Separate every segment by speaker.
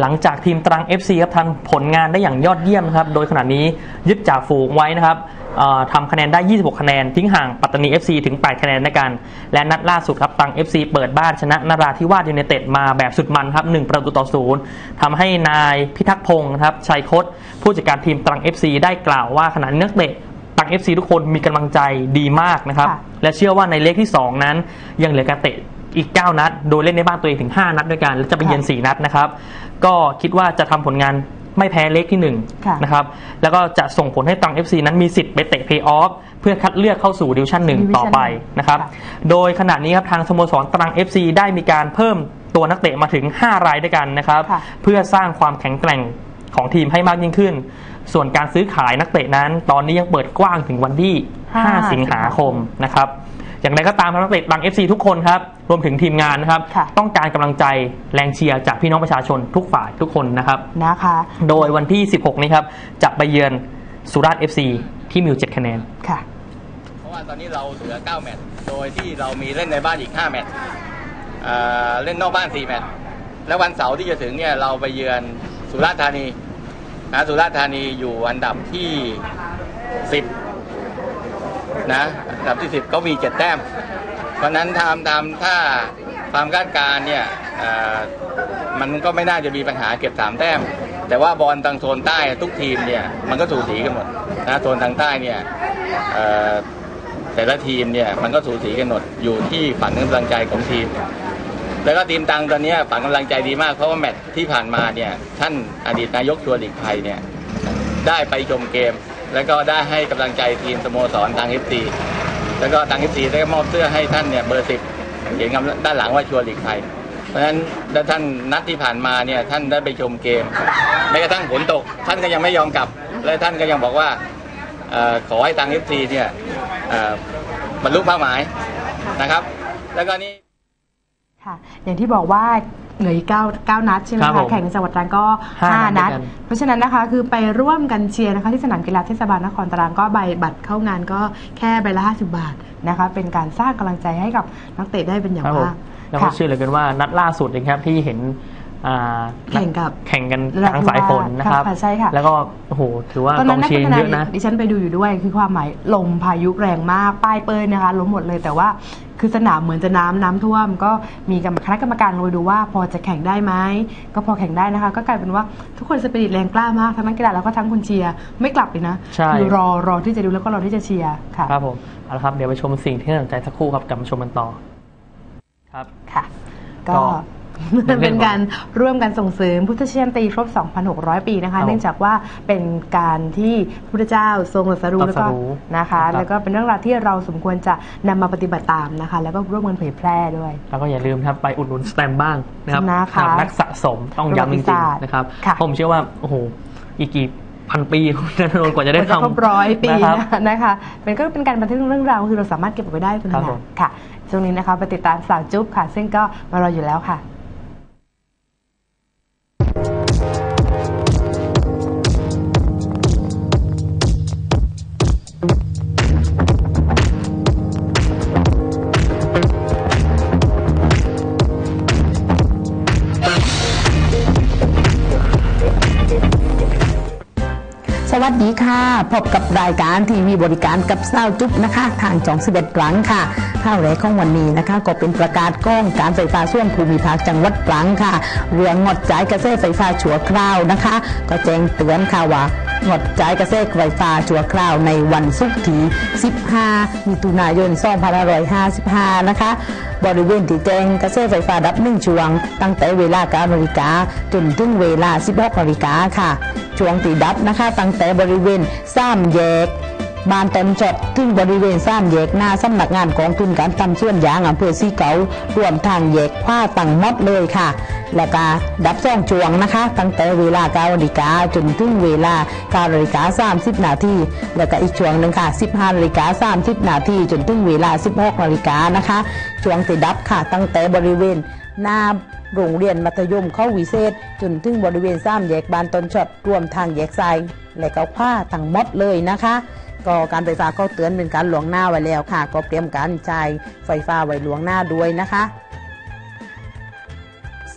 Speaker 1: หลังจากทีมตรัง FC ครับทำผลงานได้อย่างยอดเยี่ยมนะครับ โดยขณะนี้ยึดจ่าฝูงไว้นะครับเอ่อทำคะแนนได้ 26 คะแนน ทิ้งห่างปัตตานี FC ถึง 8 คะแนนในกันและนัดล่าสุดครับตรัง FC เปิดบ้านชนะนราธิวาสยูไนเต็ดมาแบบสุดมันครับ 1 ประตูต่อศูนย์ทำให้นายพิทักษ์พงศ์นะครับชัยคดผู้จัดการทีมตรัง FC ได้กล่าวว่าขณะนี้นักเตะตรัง FC ทุกคนมีกำลังใจดีมากนะครับ
Speaker 2: ค่ะ
Speaker 1: และเชื่อว่าในเลขที่ 2 นั้นยังเหลือการเตะ อีก 9 นัด โดยเล่นในบ้านตัวเองถึง 5 นัดด้วยกัน และจะไปเยือน4นัดนะครับ ก็คิดว่าจะทำผลงานไม่แพ้เลขที่
Speaker 2: ค่ะ
Speaker 1: 1นะครับ แล้วก็จะส่งผลให้ตรัง FC นั้นมีสิทธิ์ไปเตะเพย์ออฟเพื่อคัดเลือกเข้าสู่ดิวชั่นหนึ่ง
Speaker 2: Division
Speaker 1: ต่อไปนะครับ
Speaker 2: ค่ะ
Speaker 1: โดยขณะนี้ครับทางสโมสรตรัง FC ได้มีการเพิ่มตัวนักเตะมาถึง 5 รายด้วยกันนะครับ
Speaker 2: ค่ะ
Speaker 1: เพื่อสร้างความแข็งแกร่งของทีมให้มากยิ่งขึ้น ส่วนการซื้อขายนักเตะนั้น ตอนนี้ยังเปิดกว้างถึงวันที่ 5 สิงหาคมนะครับ อย่างไรก็ตามครับนักเตะตรัง FC ทุกคนครับรวมถึงทีมงานนะครับ
Speaker 2: ค่ะ
Speaker 1: ต้องการกำลังใจแรงเชียร์จากพี่น้องประชาชนทุกฝ่ายทุกคนนะครับ
Speaker 2: นะคะ
Speaker 1: โดยวันที่ 16 นี้ครับจะไปเยือนสุราษฎร์ FC ที่มีอยู่7คะแนน
Speaker 2: ค่ะ
Speaker 3: เพราะว่าตอนนี้เราเหลือ 9 แมตช์ โดยที่เรามีเล่นในบ้านอีก 5 แมตช์เอ่อเล่นนอกบ้าน 4 แมตช์ แล้ววันเสาร์ที่จะถึงเนี่ยเราไปเยือนสุราษฎร์ธานีนะสุราษฎร์ธานีอยู่อันดับที่ 10 นะอันดับที่10ก็มี7แต้ม เพราะนั้นทำทำถ้าความคาดการ์เนี่ยมันก็ไม่น่าจะมีปัญหาเก็บ3แต้ม แต่ว่าบอลทางโซนใต้ทุกทีมเนี่ยมันก็สูสีกันหมดนะโซนทางใต้เนี่ยแต่ละทีมเนี่ยมันก็สูสีกันหมดอยู่ที่ฝันกำลังใจของทีม แล้วก็ทีมตังตอนนี้ฝันกำลังใจดีมากเพราะว่าแมตช์ที่ผ่านมาเนี่ยท่านอดีตนายกชวร์หลีกภัยเนี่ยได้ไปชมเกม แล้วก็ได้ให้กำลังใจทีมสโมสรทางเอฟซีแล้วก็ทางเอฟซีได้มอบเสื้อให้ท่านเนี่ยเบอร์สิบเขียนคำด้านหลังว่าชัวร์หลีกภัยเพราะฉะนั้นแล้วท่านนัดที่ผ่านมาเนี่ยท่านได้ไปชมเกมแม้กระทั่งฝนตก ท่านก็ยังไม่ยอมกลับ และท่านก็ยังบอกว่าออขอให้ทางเอฟซีเนี่ยบรรลุเป้าหมายนะครับ แล้วก็นี่
Speaker 2: ค่ะอย่างที่บอกว่าเหลืออีกเก้าเก้านัดใช่ไหม
Speaker 1: ครับผ
Speaker 2: คะ
Speaker 1: ม
Speaker 2: แข่งในจังหวัดตรังก็
Speaker 1: ห้า
Speaker 2: ห้า
Speaker 1: นั
Speaker 2: นั
Speaker 1: ด
Speaker 2: ด
Speaker 1: ด้วยกัน
Speaker 2: เพราะฉะนั้นนะคะคือไปร่วมกันเชียร์นะคะที่สนามกีฬาเทศบาลนครตรังก็ใบบัตรเข้างานก็แค่ใบละ 50 บาทนะคะเป็นการสร้างกำลังใจให้กับนักเตะได้เป็นอย่าง
Speaker 1: ครับผม
Speaker 2: มาก
Speaker 1: แล้วก็
Speaker 2: ค่ะ
Speaker 1: เชื่อเหลือเกินว่านัดล่าสุดเองครับที่เห็นอ่า
Speaker 2: แข่งกับ
Speaker 1: แข่งกัน
Speaker 2: นราธิวาส
Speaker 1: ทางสายฝนนะครับ
Speaker 2: ค่ะใช่ค่ะ
Speaker 1: แล้วก็โอ้โหถือว่า
Speaker 2: ตอน
Speaker 1: ก
Speaker 2: นั้
Speaker 1: อนง
Speaker 2: นัก
Speaker 1: เชียร์
Speaker 2: พัฒนา
Speaker 1: เยอะนะ
Speaker 2: ดิฉันไปดูอยู่ด้วยคือความหมายลมพายุแรงมากป้ายเป้ยนะคะล้มหมดเลยแต่ว่าคือสนามเหมือนจะน้ำน้ำท่วม ก็มีกรรมคณะกรรมการลงไปดูว่าพอจะแข่งได้ไหมก็พอแข่งได้นะคะ ก็กลายเป็นว่าทุกคนสปิริตแรงกล้ามากทั้งนักกีฬาแล้วก็ทั้งคนเชียร์ไม่กลับเลยนะ
Speaker 1: ใช่
Speaker 2: คือรอรอที่จะดูแล้วก็รอที่จะเชียร์ค่ะ
Speaker 1: ครับผมเอาละครับเดี๋ยวไปชมสิ่งที่น่าสนใจสักครู่ครับกลับมาชมกันต่อครับ
Speaker 2: ค่ะ
Speaker 1: ก็
Speaker 2: ก็
Speaker 1: เป็นเรื่อง
Speaker 2: เป็นการร่วมกันส่งเสริมพุทธเชียนตีครบ 2,600 ปีนะ
Speaker 1: ครั
Speaker 2: คะ
Speaker 1: บ
Speaker 2: เนื่องจากว่าเป็นการที่พระพุทธเจ้าทรงตรัสรู้
Speaker 1: ตรั
Speaker 2: แล้ว
Speaker 1: ส
Speaker 2: ก็
Speaker 1: รู้
Speaker 2: นะคะ
Speaker 1: นะครับ
Speaker 2: แล้วก็เป็นเรื่องราวที่เราสมควรจะนำมาปฏิบัติตามนะคะ แล้วก็ร่วมกันเผยแพร่ด้วย
Speaker 1: แล้วก็อย่าลืมครับไปอุดหนุนสแตมป์บ้างนะครับ
Speaker 2: นะคะ
Speaker 1: สำหรับนักสะสมต้องย้ำจ
Speaker 2: ประวัติ
Speaker 1: ริง
Speaker 2: ศาสตร์
Speaker 1: ๆนะครับ
Speaker 2: ค่ะ
Speaker 1: ผมเชื่อว่าโอ้โหอีกกี่พันปีนันนกว่าจะได้
Speaker 2: กว่าจะ
Speaker 1: ทำ
Speaker 2: ครบร้อยปี
Speaker 1: นะครับ
Speaker 2: นะคะเป็นก็เป็นการบันทึกเรื่องราวคือเราสามารถเก็บเอาไว้ได้คุณ
Speaker 1: ครั
Speaker 2: นา
Speaker 1: บผม
Speaker 2: ค่ะช่วงนี้นะคะไปติดตามสาวจุ๊บค่ะ ซึ่งก็มารออยู่แล้วค่ะ
Speaker 4: วัสดีค่ะ พบกับรายการทีวีบริการกับเศร้าจุ๊บนะคะ ทางจองสิบเอ็ดหลังค่ะข่าวแรกของวันนี้นะคะ ก็เป็นประกาศก้องการไฟฟ้าส่วนภูมิภาคจังหวัดตรังค่ะ เรื่องงดจ่ายกระแสไฟฟ้าชั่วคราวนะคะ ก็แจ้งเตือนค่ะว่า งดจ่ายกระแสไฟฟ้าชั่วคราวในวันศุกร์ที่ 15 มิถุนายน 2555 นะคะ บริเวณที่แจ้งกระแสไฟฟ้าดับหนึ่งช่วง ตั้งแต่เวลา9นาฬิกาจนถึงเวลา 16นาฬิกาค่ะ ช่วงตีดับนะคะ ตั้งแต่บริเวณสามแยกบ้านเต็มจดถึงบริเวณสามแยกหน้าสำนักงานของทุนการทำส่วนยางอำเภอซีเกา รวมทางแยกข้าตังมดเลยค่ะ และก็ดับซ่องจวงนะคะ ตั้งแต่เวลา9นาฬิกาจนถึงเวลา9นาฬิกา30นาทีแล้วก็อีกช่วงหนึ่งค่ะ15นาฬิกา30นาทีจนถึงเวลา16นาฬิกานะคะช่วงติดดับค่ะ ตั้งแต่บริเวณหน้าโรงเรียนมัธยมเข้าวิเศษ จนถึงบริเวณสามแยกบานต้นช็อตรวมทางแยกทรายและก็ผ้าทั้งหมดเลยนะคะก็การไฟฟ้าก็เตือนเป็นการหลวงหน้าไว้แล้วค่ะ ก็เตรียมการจ่ายไฟฟ้าไว้หลวงหน้าด้วยนะคะ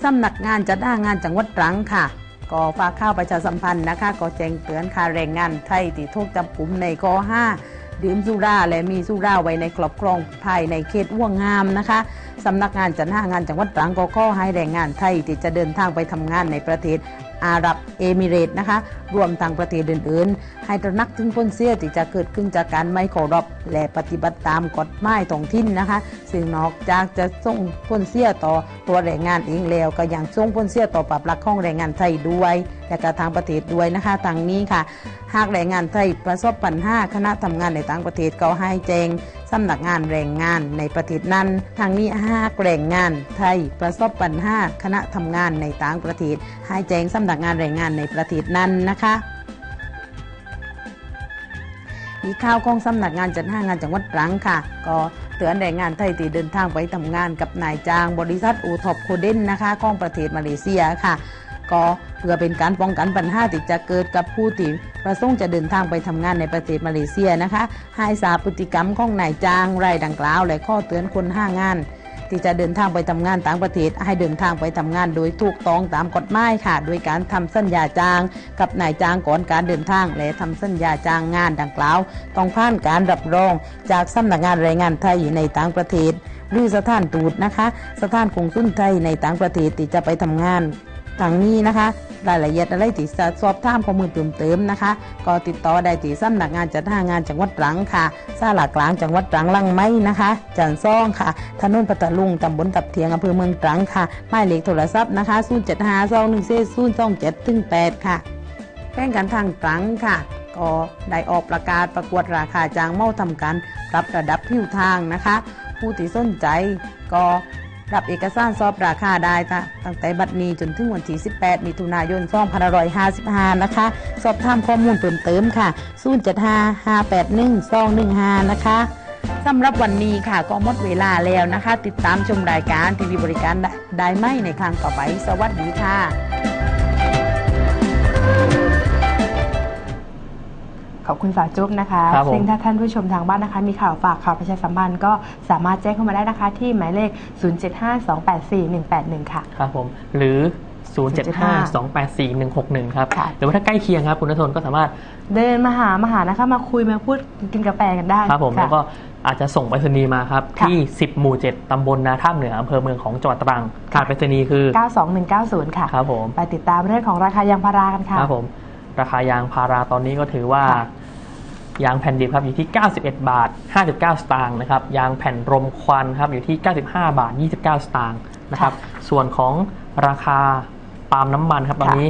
Speaker 4: สำนักงานจัดหางานจังหวัดตรังค่ะก็ฝากข้าวประชาสัมพันธ์นะคะก็แจ้งเตือนค่าแรงงานไทยที่ถูกจับกลุ่มในก5ดื่มสุราและมีสุราไว้ในครอบครองภายในเขตว่วงงามนะคะสำนักงานจัดหางานจังหวัดตรังก็ขอให้แรงงานไทยที่จะเดินทางไปทำงานในประเทศ อาหรับเอมิเรต์นะคะ รวมทางประเทศอื่นๆ ให้ตระหนักถึงผลเสียที่จะเกิดขึ้นจากการไม่เคารพและปฏิบัติตามกฎหมายท้องถิ่นนะคะ ซึ่งนอกจากจะส่งผลเสียต่อตัวแรงงานเองแล้วก็ยังส่งผลเสียต่อปรับลักของแรงงานไทยด้วย และก็ทางประเทศด้วยนะคะทางนี้ค่ะ หากแรงงานไทยประสบปัญหาคณะทำงานในต่างประเทศก็ให้แจ้ง สำนักงานแรงงานในประเทศนั้นทางนี้หากแรงงานไทยประสบปัญหาคณะทำงานในต่างประเทศให้แจ้งสำนักงานแรงงานในประเทศนั้นนะคะมีข่าวของสำนักงานจัดหางานจังหวัดตรังค่ะ ก็เตือนแรงงานไทยที่เดินทางไปทำงานกับนายจ้างบริษัทอูทอปโคเดนนะคะของประเทศมาเลเซียค่ะ ก็ พื่อเป็นการป้องกันปัญหาที่จะเกิดกับผู้ที่ประสงค์จะเดินทางไปทำงานในประเทศมาเลเซียนะคะให้ทราบพฤติกรรมของนายจ้างรายดังกล่าว และข้อเตือนคนห้างงานที่จะเดินทางไปทำงานต่างประเทศ ให้เดินทางไปทำงานโดยถูกต้องตามกฎหมายค่ะ โดยการทำสัญญาจ้าง กับนายจ้างก่อนการเดินทาง และทำสัญญาจ้างงานดังกล่าว ต้องผ่านการรับรอง จากสำนักงานแรงงานไทยในต่างประเทศ หรือสถานทูตนะคะ สถานกงสุลไทยในต่างประเทศที่จะไปทำงาน ทางนี้นะคะรายละเอียดอะไรที่จะสอบถามข้อมูลเพิ่มเติมนะคะ ก็ติดต่อได้ที่สำนักงานจัดหางานจังหวัดตรังค่ะซาหลากลางจังหวัดตรังลังไม้นะคะจันซ่องค่ะ ถนนพัทลุงตำบลตับเทียงอำเภอเมืองตรังค่ะหมายเลขโทรศัพท์นะคะ0 7 5 2 1 4 0 2 7ถึง8ค่ะแข่งกันทางตรังค่ะก็ได้ออกประกาศประกวดราคาจ้างเมาทำการปรับระดับผิวทางนะคะ ผู้ที่สนใจก็ รับเอกสารสอบราคาได้จ้ะตั้งแต่บัดนี้จนถึงวันที่18 มิถุนายน2555 นะคะ สอบถามข้อมูลเพิ่มเติมค่ะ 075-581-215 นะคะสำหรับวันนี้ค่ะก็หมดเวลาแล้วนะคะ ติดตามชมรายการทีวีบริการได้ได้ไหมในครั้งต่อไป สวัสดีค่ะ
Speaker 2: ขอบคุณสาวจุ๊บนะคะ
Speaker 1: ครับผม
Speaker 2: ซึ่งถ้าท่านผู้ชมทางบ้านนะคะ มีข่าวฝากข่าวประชาสัมพันธ์ก็สามารถแจ้งเข้ามาได้นะคะ ที่หมายเลข 0752841181 ค่ะ
Speaker 1: ครับผมหรือ 075-284-161 ครับ
Speaker 2: ค่ะ
Speaker 1: หรือว่าถ้าใกล้เคียงครับ คุณนทนก็สามารถ
Speaker 2: เดินมาหามาหานะคะ มาคุยมาพูดกินกาแฟกันได้
Speaker 1: ครับผมะ แล้วก็อาจจะส่งไปรษณีย์มาครับ
Speaker 2: ค่ะ
Speaker 1: ที่ 10 หมู่ 7ตำบลนาท่ามเหนืออำเภอเมืองของจังหวัดตรังรหัสไปรษณีย์คือ
Speaker 2: 92190 ค่ะ
Speaker 1: ครับผม
Speaker 2: ไปติดตามเรื่องของราคายางพารากันค่ะ
Speaker 1: ครับผม ราคายางพาราตอนนี้ก็ถือว่า
Speaker 2: ค่ะ
Speaker 1: ยางแผ่นดิบครับอยู่ที่ 91 บาท 59 สตางค์นะครับ ยางแผ่นรมควันครับอยู่ที่ 95 บาท 29 สตางค์นะครับ ส่วนของราคาปาล์มน้ำมันครับตอนนี้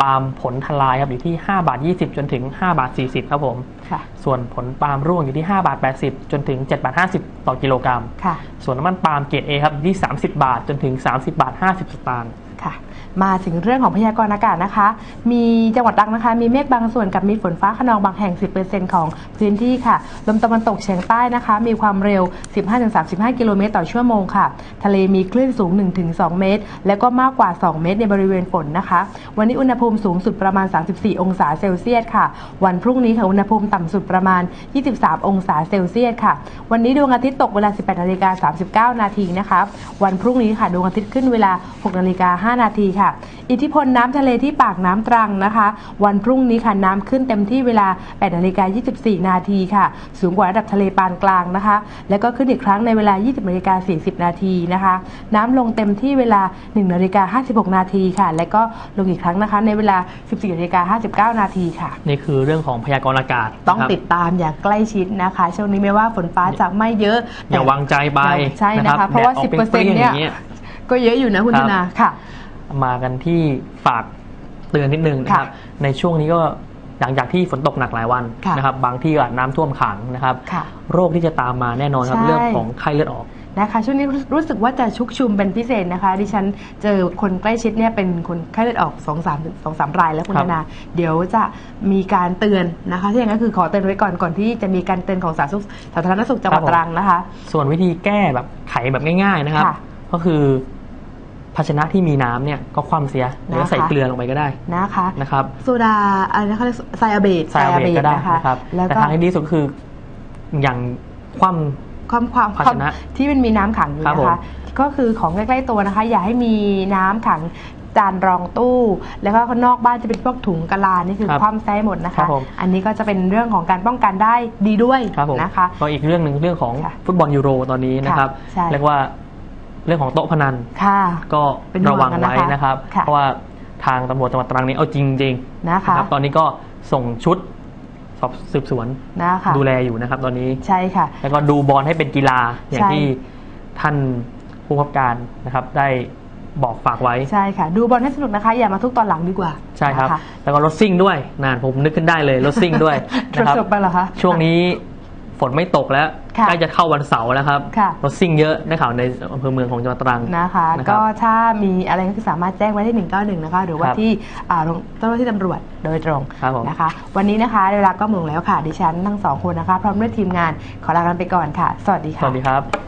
Speaker 1: ปาล์มผลทลายครับอยู่ที่ 5 บาท 20 จนถึง 5 บาท 40 ครับผม
Speaker 2: ค่ะ
Speaker 1: ส่วนผลปาล์มร่วงอยู่ที่ 5 บาท 80 จนถึง 7 บาท 50 ต่อกิโลกรัม
Speaker 2: ค่ะ
Speaker 1: ส่วนน้ำมันปาล์มเกรด A ครับอยู่ที่ 30 บาท จนถึง 30 บาท 50 สตางค์
Speaker 2: ค่ะ มาถึงเรื่องของพยากรณ์อากาศนะคะ มีจังหวัดตรังนะคะ มีเมฆบางส่วนกับมีฝนฟ้าขนองบางแห่ง 10%ของพื้นที่ค่ะ ลมตะวันตกเฉียงใต้นะคะ มีความเร็ว 15-35 กิโลเมตรต่อชั่วโมงค่ะ ทะเลมีคลื่นสูง 1-2 เมตร แล้วก็มากกว่า 2 เมตรในบริเวณฝนนะคะ วันนี้อุณหภูมิสูงสุดประมาณ 34 องศาเซลเซียสค่ะ วันพรุ่งนี้ค่ะ อุณหภูมิต่ำสุดประมาณ 23 องศาเซลเซียสค่ะ วันนี้ดวงอาทิตย์ตกเวลา 18นาฬิกา39 นาทีนะคะ วันพรุ่งนี้ค่ะ ดวงอาทิตย์ขึ้นเวลา 6นาฬิกา5 นาทีค่ะ อิทธิพลน้ำทะเลที่ปากน้ำตรังนะคะ วันพรุ่งนี้ค่ะน้ำขึ้นเต็มที่เวลา8นาฬิกา24 นาทีค่ะ สูงกว่าระดับทะเลปานกลางนะคะ แล้วก็ขึ้นอีกครั้งในเวลา 20นาฬิกา40 นาทีนะคะ น้ำลงเต็มที่เวลา 1นาฬิกา56 นาทีค่ะ และก็ลงอีกครั้งนะคะ ในเวลา 14นาฬิกา59 นาทีค่ะ
Speaker 1: นี่คือเรื่องของพยากรณ์อากาศ
Speaker 2: ต้อง
Speaker 1: นะครับ
Speaker 2: ติดตามอย่างใกล้ชิดนะคะ ช่วงนี้ไม่ว่าฝนฟ้าจะไม่เยอะ
Speaker 1: อย่าวางใจไป
Speaker 2: ใช่นะคะเพราะว่า
Speaker 1: แดดออก
Speaker 2: 10%
Speaker 1: ปรี้งๆ
Speaker 2: เนี่ย
Speaker 1: อางงี้
Speaker 2: ก็เยอะอยู่นะคุณ
Speaker 1: ครั
Speaker 2: ธ
Speaker 1: บ
Speaker 2: นาค่ะ
Speaker 1: มากันที่ฝากเตือนนิดนึงนะครับ
Speaker 2: ค่ะ
Speaker 1: ในช่วงนี้ก็หลังจากที่ฝนตกหนักหลายวัน
Speaker 2: ค่ะ
Speaker 1: นะครับ บางที่ก็น้ำท่วมขังนะครับ
Speaker 2: ค่ะ
Speaker 1: โรคที่จะตามมาแน่นอนครับ
Speaker 2: ใช่
Speaker 1: เรื่องของไข้เลือดออก
Speaker 2: นะคะช่วงนี้รู้รู้สึกว่าจะชุกชุมเป็นพิเศษนะคะ ดิฉันเจอคนใกล้ชิดเนี่ยเป็นคนไข้เลือดออก2 3 2 3รายแล้วคุณ
Speaker 1: ครั
Speaker 2: ธ
Speaker 1: บ
Speaker 2: นา เดี๋ยวจะมีการเตือนนะคะที่อย่างนั้นคือขอเตือนไว้ก่อนก่อนที่จะมีการเตือนของสาธารณสุขสาธารณสุขจังหวัดตรังนะคะ
Speaker 1: ส่วนวิธีแก้แบบไขแบบง่าย ๆนะครับ
Speaker 2: ค่ะ
Speaker 1: ก็คือ ภาชนะที่มีน้ำเนี่ยก็คว่ำเสียหรือว่า
Speaker 2: นะคะ
Speaker 1: ใส่เกลือลงไปก็ได้
Speaker 2: นะคะ
Speaker 1: นะครับ
Speaker 2: โซดาอะไรนะคะเรียกไซอาเบต
Speaker 1: ไซอาเบตก็ได้
Speaker 2: นะคะ
Speaker 1: นะครับ
Speaker 2: แล้ว
Speaker 1: แต่
Speaker 2: ก็
Speaker 1: ทางที่ดีที่สุดคืออย่างคว่
Speaker 2: ความความ
Speaker 1: ภาชนะ
Speaker 2: ความที่มันมีน้ำขังอยู่
Speaker 1: ครับ
Speaker 2: นะ
Speaker 1: ผม
Speaker 2: คะก็คือของใกล้ๆตัวนะคะ อย่าให้มีน้ำขังจานรองตู้ แล้วก็ข้างนอกบ้านจะเป็นพวกถุงกะลานี่คือ
Speaker 1: ครับ
Speaker 2: คว่ำแซ่หมดนะ
Speaker 1: ครั
Speaker 2: คะ
Speaker 1: บผม
Speaker 2: อันนี้ก็จะเป็นเรื่องของการป้องกันได้ดีด้วย
Speaker 1: ครับผม
Speaker 2: นะคะ
Speaker 1: ก็อีกเรื่องหนึ่งเรื่องของ
Speaker 2: ค่ะ
Speaker 1: ฟุตบอลยูโรตอนนี้นะครับ
Speaker 2: ใช่
Speaker 1: เรียกว่า เรื่องของโต๊ะพนัน
Speaker 2: ค่ะ
Speaker 1: ก็
Speaker 2: เป็นห่วง
Speaker 1: ระวัง
Speaker 2: กัน
Speaker 1: ไว้
Speaker 2: นะคะ
Speaker 1: นะครับ
Speaker 2: ค่ะ
Speaker 1: เพราะว่าทางตำรวจจังหวัดตรังนี้เอาจริงจริงๆ
Speaker 2: นะคะ
Speaker 1: นะครับตอนนี้ก็ส่งชุดสอบสืบสวน
Speaker 2: นะคะ
Speaker 1: ดูแลอยู่นะครับ ตอนนี้
Speaker 2: ใช่ค่ะ
Speaker 1: แล้วก็ดูบอลให้เป็นกีฬาอย่าง
Speaker 2: ใช่
Speaker 1: ที่ท่านผู้กำกับการนะครับ ได้บอกฝากไว้
Speaker 2: ใช่ค่ะ ดูบอลให้สนุกนะคะ อย่ามาทุกตอนหลังดีกว่า
Speaker 1: ใช่ครับ
Speaker 2: นะะ
Speaker 1: แล้วก็รถซิ่งด้วยนานผมนึกขึ้นได้เลยรถซิ่งด้วยนะครับ
Speaker 2: จบไปเหรอคะ
Speaker 1: ช่วงนี้ ฝนไม่ตกแล้ว
Speaker 2: ค่ะ
Speaker 1: ใกล้จะเข้าวันเสาร์แล้วครับ
Speaker 2: ค่ะ
Speaker 1: รถซิ่งเยอะในข่าวในอำเภอเมืองของจังหวัดตรัง
Speaker 2: นะคะ
Speaker 1: นะค
Speaker 2: ก็
Speaker 1: รับ
Speaker 2: ถ้ามีอะไรก็สามารถแจ้งไว้ที่ 191 นะคะ หรือว่า
Speaker 1: ครับ
Speaker 2: ที่อ่าโรงเจ้าหน้าที่ตำรวจโดยตรง
Speaker 1: ครับผม
Speaker 2: นะคะ วันนี้นะคะเวลาก็หมดลงแล้วค่ะ ดิฉันทั้งสองคนนะคะ พร้อมด้วยทีมงานขอลากันไปก่อนค่ะ สวัสดี
Speaker 1: ส
Speaker 2: ค่ะ
Speaker 1: วัสดีครับ